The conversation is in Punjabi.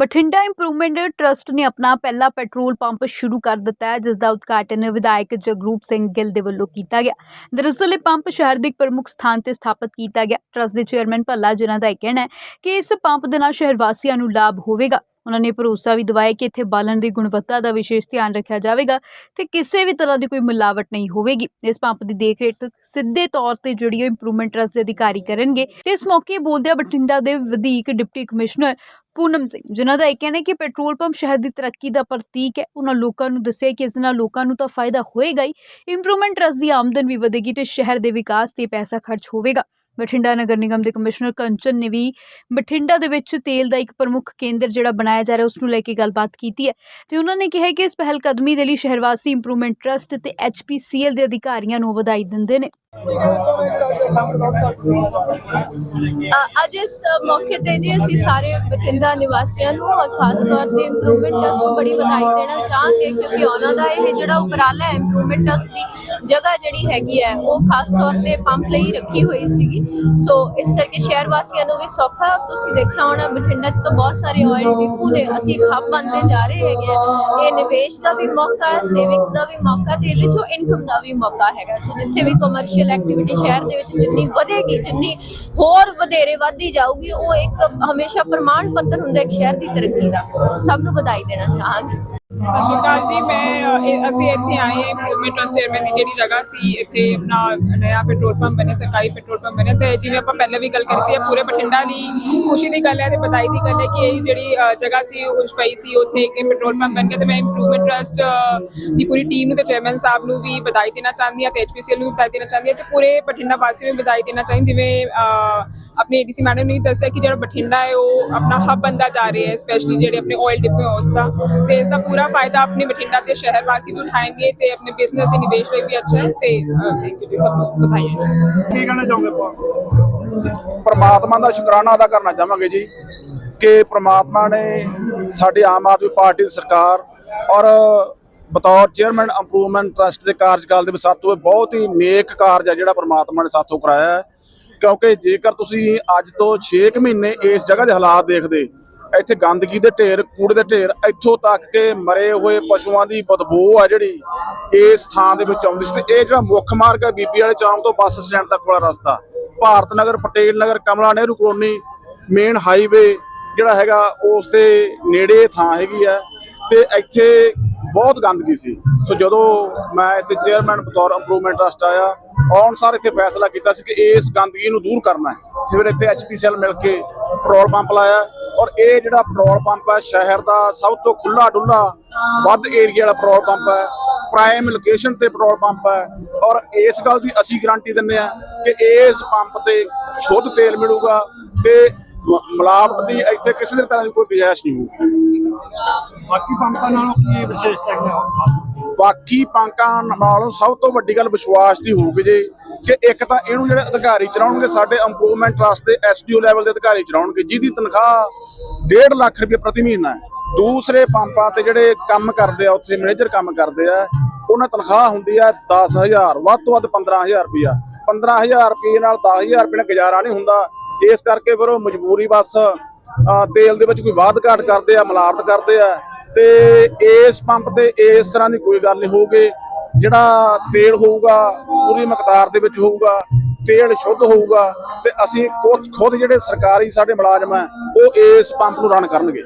ਬਠਿੰਡਾ ਇੰਪਰੂਵਮੈਂਟ ਟਰਸਟ ਨੇ ਆਪਣਾ ਪਹਿਲਾ ਪੈਟਰੋਲ ਪੰਪ ਸ਼ੁਰੂ ਕਰ ਦਿੱਤਾ ਹੈ ਜਿਸ ਦਾ ਉਦਘਾਟਨ ਵਿਧਾਇਕ ਜਗਰੂਪ ਸਿੰਘ ਗਿੱਲ ਦੇ ਵੱਲੋਂ ਕੀਤਾ ਗਿਆ। ਦਰਅਸਲ, ਇਹ ਪੰਪ ਸ਼ਹਿਰ ਦੇ ਇੱਕ ਪ੍ਰਮੁੱਖ ਸਥਾਨ ਤੇ ਸਥਾਪਿਤ ਕੀਤਾ ਗਿਆ। ਟਰਸਟ ਦੇ ਚੇਅਰਮੈਨ ਭੱਲਾ ਜਿਨ੍ਹਾਂ ਦਾ ਇਹ ਕਹਿਣਾ ਹੈ ਕਿ ਇਸ ਪੰਪ ਦੇ ਨਾਲ ਸ਼ਹਿਰ ਵਾਸੀਆਂ ਨੂੰ ਲਾਭ ਹੋਵੇਗਾ। ਉਹਨਾਂ ਨੇ ਭਰੋਸਾ ਵੀ ਦਿਵਾਇਆ ਕਿ ਇੱਥੇ ਬਾਲਣ ਦੀ ਗੁਣਵੱਤਾ ਦਾ ਵਿਸ਼ੇਸ਼ ਧਿਆਨ ਰੱਖਿਆ ਜਾਵੇਗਾ ਤੇ ਕਿਸੇ ਵੀ ਤਰ੍ਹਾਂ ਦੀ ਕੋਈ ਮਿਲਾਵਟ ਨਹੀਂ ਹੋਵੇਗੀ। ਇਸ ਪੰਪ ਦੀ ਦੇਖਰੇਖ ਸਿੱਧੇ ਤੌਰ ਤੇ ਜਿਹੜੀ ਇੰਪਰੂਵਮੈਂਟ ਟਰਸਟ ਦੇ ਅਧਿਕਾਰੀ ਕਰਨਗੇ। ਤੇ ਇਸ ਮੌਕੇ ਬੋਲਦਿਆਂ ਬਠਿੰਡਾ ਦੇ ਵਧੀਕ ਡਿਪਟੀ ਕਮਿਸ਼ਨਰ ਪੂਨਮ ਸਿੰਘ, ਜਿਨ੍ਹਾਂ ਦਾ ਇਹ ਕਹਿਣਾ ਹੈ ਕਿ ਪੈਟਰੋਲ ਪੰਪ ਸ਼ਹਿਰ ਦੀ ਤਰੱਕੀ ਦਾ ਪ੍ਰਤੀਕ ਹੈ। ਉਹਨਾਂ ਲੋਕਾਂ ਨੂੰ ਦੱਸਿਆ ਕਿ ਇਸ ਦੇ ਨਾਲ ਲੋਕਾਂ ਨੂੰ ਤਾਂ ਫਾਇਦਾ ਹੋਏਗਾ ਹੀ। ਇੰਪਰੂਵਮੈਂਟ ਟਰਸਟ ਦੀ ਆਮਦਨ ਵੀ ਵਧੇਗੀ ਤੇ ਸ਼ਹਿਰ ਦੇ ਵਿਕਾਸ ਤੇ ਪੈਸਾ ਖਰਚ ਹੋਵੇਗਾ। ਬਠਿੰਡਾ ਨਗਰ ਨਿਗਮ ਦੇ ਕਮਿਸ਼ਨਰ ਕੰਚਨ ਨੇ ਵੀ ਬਠਿੰਡਾ ਦੇ ਵਿੱਚ ਤੇਲ ਦਾ ਇੱਕ ਪ੍ਰਮੁੱਖ ਕੇਂਦਰ ਜਿਹੜਾ ਬਣਾਇਆ ਜਾ ਰਿਹਾ, ਉਸ ਨੂੰ ਲੈ ਕੇ ਗੱਲਬਾਤ ਕੀਤੀ ਹੈ। ਤੇ ਉਹਨਾਂ ਨੇ ਕਿਹਾ ਕਿ ਇਸ ਪਹਿਲ ਕਦਮੀ ਦੇ ਲਈ ਸ਼ਹਿਰ ਵਾਸੀ ਇੰਪਰੂਵਮੈਂਟ ਟਰਸਟ ਤੇ ਐਚਪੀਸੀਐਲ ਦੇ ਅਧਿਕਾਰੀਆਂ ਨੂੰ ਵਧਾਈ ਦਿੰਦੇ ਨੇ। ਅੱਜ ਇਸ ਮੌਕੇ ਤੇ ਜੀ ਅਸੀਂ ਸਾਰੇ ਬਠਿੰਡਾ ਨਿਵਾਸੀਆਂ ਨੂੰ ਔਰ ਖਾਸ ਤੌਰ ਤੇ ਇੰਪਰੂਵਮੈਂਟ ਟਰਸਟ ਨੂੰ ਬੜੀ ਵਧਾਈ ਦੇਣਾ ਚਾਹਾਂਗੇ ਕਿਉਂਕਿ ਉਹਨਾਂ ਦਾ ਇਹ ਜਿਹੜਾ ਉਪਰਾਲਾ ਹੈ ਇੰਪਰੂਵਮੈਂਟ ਟਰਸਟ ਦੀ ਜਗ੍ਹਾ ਜਿਹੜੀ ਹੈਗੀ ਹੈ, ਉਹ ਖਾਸ ਤੌਰ ਤੇ ਪੰਪ ਲਈ ਰੱਖੀ ਹੋਈ ਸੀਗੀ ਸੋ ਇਸ ਕਰਕੇ ਸ਼ਹਿਰ ਵਾਸੀਆਂ ਨੂੰ ਵੀ ਸੌਖਾ ਤੁਸੀਂ ਦੇਖਿਆ ਹੋਣਾ, ਬਠਿੰਡਾ 'ਚ ਤਾਂ ਬਹੁਤ ਸਾਰੇ ਆਇਲ ਡਿਪੂ ਨੇ, ਅਸੀਂ ਹੱਬ ਬਣਦੇ ਜਾ ਰਹੇ ਹੈਗੇ ਹਾਂ। ਇਹ ਨਿਵੇਸ਼ ਦਾ ਵੀ ਮੌਕਾ ਹੈ ਸੇਵਿੰਗਸ ਦਾ ਵੀ ਮੌਕਾ ਤੇ ਇਹਦੇ ਚੋਂ ਇਨਕਮ ਦਾ ਵੀ ਮੌਕਾ ਹੈਗਾ ਸੋ ਜਿੱਥੇ ਵੀ ਕਮਰਸ਼ੀਅਲ ਐਕਟੀਵਿਟੀ ਸ਼ਹਿਰ ਦੇ ਵਿੱਚ ਜਿੰਨੀ ਵਧੇਗੀ, ਜਿੰਨੀ ਹੋਰ ਵਧੇਰੇ ਵਧਦੀ ਜਾਊਗੀ, ਉਹ ਇੱਕ ਹਮੇਸ਼ਾ ਪ੍ਰਮਾਣ ਪੱਤਰ ਹੁੰਦਾ ਇੱਕ ਸ਼ਹਿਰ ਦੀ ਤਰੱਕੀ ਦਾ। ਸਭ ਨੂੰ ਵਧਾਈ ਦੇਣਾ ਚਾਹਾਂਗੀ। ਸਤਿ ਸ਼੍ਰੀ ਅਕਾਲ ਜੀ ਮੈਂ ਇਹ- ਅਸੀਂ ਇੱਥੇ ਆਏ ਹਾਂ ਇੰਪਰੂਵਮੈਂਟ ਟਰਸਟ ਚੇਅਰਮੈਨ ਦੀ ਜਿਹੜੀ ਜਗ੍ਹਾ ਸੀ ਇੱਥੇ ਆਪਣਾ ਨਇਆ ਪੈਟਰੋਲ ਪੰਪ ਬਣੇ ਸਰਕਾਰੀ ਪੈਟਰੋਲ ਪੰਪ ਬਣੇ ਤੇ ਜਿਵੇਂ ਆਪਾਂ ਪਹਿਲਾਂ ਵੀ ਗੱਲ ਕਰੀ ਸੀ ਇਹ ਪੂਰੇ ਬਠਿੰਡਾ ਲਈ ਖੁਸ਼ੀ ਦੀ ਗੱਲ ਹੈ ਤੇ ਬਧਾਈ ਦੀ ਗੱਲ ਹੈ ਕਿ ਇਹ ਜਿਹੜੀ ਅ, ਜਗ੍ਹਾ ਸੀ ਉਹ ਪਈ ਸੀ ਉੱਥੇ ਇੱਕ ਪੈਟਰੋਲ ਪੰਪ ਬਣ ਗਿਆ ਤੇ ਮੈਂ ਇੰਪਰੂਵਮੈਂਟ ਟਰਸਟ ਦੀ ਪੂਰੀ ਟੀਮ ਨੂੰ ਤੇ ਚੇਅਰਮੈਨ ਸਾਹਿਬ ਨੂੰ ਵੀ ਵਧਾਈ ਦੇਣਾ ਚਾਹੁੰਦੀ ਹਾਂ ਤੇ ਐਚਪੀਸੀਐਲ ਨੂੰ ਵੀ ਵਧਾਈ ਦੇਣਾ ਚਾਹੁੰਦੀ ਹਾਂ ਤੇ ਪੂਰੇ ਬਠਿੰਡਾ ਵਾਸੀਆਂ ਨੂੰ ਵੀ ਵਧਾਈ ਦੇਣਾ ਚਾਹੁੰਦੀ ਜਿਵੇਂ ਅ, ਆਪਣੇ ਏਡੀਸੀ ਮੈਡਮ ਨੇ ਵੀ ਦੱਸਿਆ ਕਿ ਜਿਹੜਾ ਬਠਿੰਡਾ ਹੈ ਉਹ ਆਪਣਾ ਹੱਬ ਬੰਦਾ ਜਾ ਰਿਹਾ ਹੈ ਸਪੈਸ਼ਲੀ ਜਿਹੜੇ ਆਪਣੇ ਆਇਲ ਡਿਪੋ ਹੈ ਉਸ ਦਾ ਤੇ ਇਸ ਦਾ ਪੂਰਾ ਫਾਇਦਾ ਆਪਣੇ ਬਠਿੰਡਾ ਦੇ ਸ਼ਹਿਰ ਵਾਸੀ ਵੀ ਉਠਾएंगे ਤੇ ਆਪਣੇ ਬਿਜ਼ਨਸ ਦੇ ਨਿਵੇਸ਼ ਲਈ ਵੀ ਅੱਛਾ ਹੈ ਤੇ ਥੈਂਕ ਯੂ ਜੀ ਸਭ ਨੂੰ ਵਧਾਈਆਂ ਕੀ ਕਹਿਣਾ ਚਾਹੋਗੇ ਆਪਾਂ? ਪਰਮਾਤਮਾ ਦਾ ਸ਼ੁਕਰਾਨਾ ਅਦਾ ਕਰਨਾ ਚਾਹਾਂਗੇ ਜੀ ਕਿ ਪ੍ਰਮਾਤਮਾ ਨੇ ਸਾਡੀ ਆਮ ਆਦਮੀ ਪਾਰਟੀ ਦੀ ਸਰਕਾਰ ਔਰ ਬਤੌਰ ਚੇਅਰਮੈਨ ਇੰਪਰੂਵਮੈਂਟ ਟਰਸਟ ਦੇ ਕਾਰਜਕਾਲ ਦੇ ਵਿੱਚ ਇਹ ਬਹੁਤ ਹੀ ਨੇਕ ਕਾਰਜ ਹੈ ਜਿਹੜਾ ਪ੍ਰਮਾਤਮਾ ਨੇ ਸਾਥੋਂ ਕਰਾਇਆ ਹੈ। ਕਿਉਂਕਿ ਜੇਕਰ ਤੁਸੀਂ ਅੱਜ ਤੋਂ 6 ਮਹੀਨੇ ਇਸ ਜਗ੍ਹਾ ਦੇ ਹਾਲਾਤ ਦੇਖਦੇ ਇੱਥੇ ਗੰਦਗੀ ਦੇ ਢੇਰ, ਕੂੜੇ ਦੇ ਢੇਰ ਇੱਥੋਂ ਤੱਕ ਕਿ ਮਰੇ ਹੋਏ ਪਸ਼ੂਆਂ ਦੀ ਬਦਬੂ ਆ ਜਿਹੜੀ ਇਸ ਥਾਂ ਦੇ ਵਿੱਚ ਆਉਂਦੀ ਸੀ। ਤੇ ਇਹ ਜਿਹੜਾ ਮੁੱਖ ਮਾਰਗ ਹੈ ਬੀਬੀ ਵਾਲੇ ਚੌਂਕ ਤੋਂ ਬੱਸ ਸਟੈਂਡ ਤੱਕ ਵਾਲਾ ਰਸਤਾ। Bharat Nagar, Patel Nagar, Kamla Nehru colony, main highway ਜਿਹੜਾ ਹੈਗਾ, ਉਸ ਦੇ ਨੇੜੇ ਥਾਂ ਹੈਗੀ ਹੈ ਤੇ ਇੱਥੇ ਬਹੁਤ ਗੰਦਗੀ ਸੀ। ਸੋ ਜਦੋਂ ਮੈਂ ਇੱਥੇ ਚੇਅਰਮੈਨ ਬਤੌਰ ਇੰਪਰੂਵਮੈਂਟ ਟਰਸਟ ਆਇਆ ਆਉਣ ਸਾਰ ਇੱਥੇ ਫੈਸਲਾ ਕੀਤਾ ਸੀ ਕਿ ਇਸ ਗੰਦਗੀ ਨੂੰ ਦੂਰ ਕਰਨਾ ਹੈ? ਤੇ ਫਿਰ ਇੱਥੇ ਐਚਪੀਸੀਐਲ ਮਿਲ ਕੇ ਪੈਟਰੋਲ ਪੰਪ ਲਾਇਆ ਔਰ ਇਹ ਜਿਹੜਾ ਪੈਟਰੋਲ ਪੰਪ ਹੈ, ਸ਼ਹਿਰ ਦਾ ਸਭ ਤੋਂ ਖੁੱਲਾ ਡੁੱਲਾ ਵੱਧ ਏਰੀਆ ਵਾਲਾ ਪੈਟਰੋਲ ਪੰਪ ਹੈ ਪ੍ਰਾਈਮ ਲੋਕੇਸ਼ਨ ਤੇ ਪੈਟਰੋਲ ਪੰਪ ਹੈ ਔਰ ਇਸ ਗੱਲ ਦੀ ਅਸੀਂ ਗਾਰੰਟੀ ਦਿੰਦੇ ਆ ਕਿ ਇਸ ਪੰਪ ਤੇ ਸ਼ੁੱਧ ਤੇਲ ਮਿਲੂਗਾ ਤੇ ਮ- ਮਿਲਾਵਟ ਦੀ ਇੱਥੇ ਕਿਸੇ ਵੀ ਤਰ੍ਹਾਂ ਦੀ ਕੋਈ ਗੁੰਜਾਇਸ਼ ਨਹੀਂ ਹੋਊਗੀ। ਬਾਕੀ ਪੰਪਾਂ ਨਾਲੋਂ ਕੀ ਵਿਸ਼ੇਸ਼ਤਾ ਹੈ? ਬਾਕੀ ਪੰਕਾਂ ਨਾਲੋਂ ਸਭ ਤੋਂ ਵੱਡੀ ਗੱਲ ਵਿਸ਼ਵਾਸ ਦੀ ਹੋਊਗੀ ਜੇ ਕਿ ਇੱਕ ਤਾਂ ਇਹਨੂੰ ਜਿਹੜੇ ਅਧਿਕਾਰੀ ਚਲਾਉਣਗੇ, ਸਾਡੇ ਇੰਪਰੂਵਮੈਂਟ ਟਰਸਟ ਦੇ ਐਸਡੀਓ ਲੈਵਲ ਦੇ ਅਧਿਕਾਰੀ ਚਲਾਉਣਗੇ, ਜਿਹਦੀ ਤਨਖਾਹ 1.5 ਲੱਖ ਰੁਪਏ ਪ੍ਰਤੀ ਮਹੀਨਾ ਹੈ। ਦੂਸਰੇ ਪੰਪਾਂ ਤੇ ਜਿਹੜੇ ਕੰਮ ਕਰਦੇ ਆ, ਉੱਥੇ ਮੈਨੇਜਰ ਕੰਮ ਕਰਦੇ ਆ, ਉਹਨਾਂ ਤਨਖਾਹ ਹੁੰਦੀ ਆ 10000 ਵੱਧ ਤੋਂ ਵੱਧ 15000 ਰੁਪਇਆ 15000 ਰੁਪਏ ਨਾਲ 10000 ਰੁਪਏ ਨਾਲ ਗੁਜ਼ਾਰਾ ਨਹੀਂ ਹੁੰਦਾ। ਇਸ ਕਰਕੇ ਫਿਰ ਉਹ ਮਜਬੂਰੀ ਬਸ ਤੇਲ ਦੇ ਵਿੱਚ ਕੋਈ ਵਾਧ ਘਾਟ ਕਰਦੇ ਆ, ਮਿਲਾਵਟ ਕਰਦੇ ਆ। ਤੇ ਇਸ ਪੰਪ ਤੇ ਇਸ ਤਰ੍ਹਾਂ ਦੀ ਕੋਈ ਗੱਲ ਨਹੀਂ ਹੋਊਗੀ। ਜਿਹੜਾ ਤੇਲ ਹੋਊਗਾ, ਪੂਰੀ ਮਕਦਾਰ ਦੇ ਵਿੱਚ ਹੋਊਗਾ, ਤੇਲ ਸ਼ੁੱਧ ਹੋਊਗਾ ਤੇ ਅਸੀਂ ਖੁਦ ਖੁਦ ਜਿਹੜੇ ਸਰਕਾਰੀ ਸਾਡੇ ਮੁਲਾਜ਼ਮ ਆ, ਉਹ ਇਸ ਪੰਪ ਨੂੰ ਰਨ ਕਰਨਗੇ।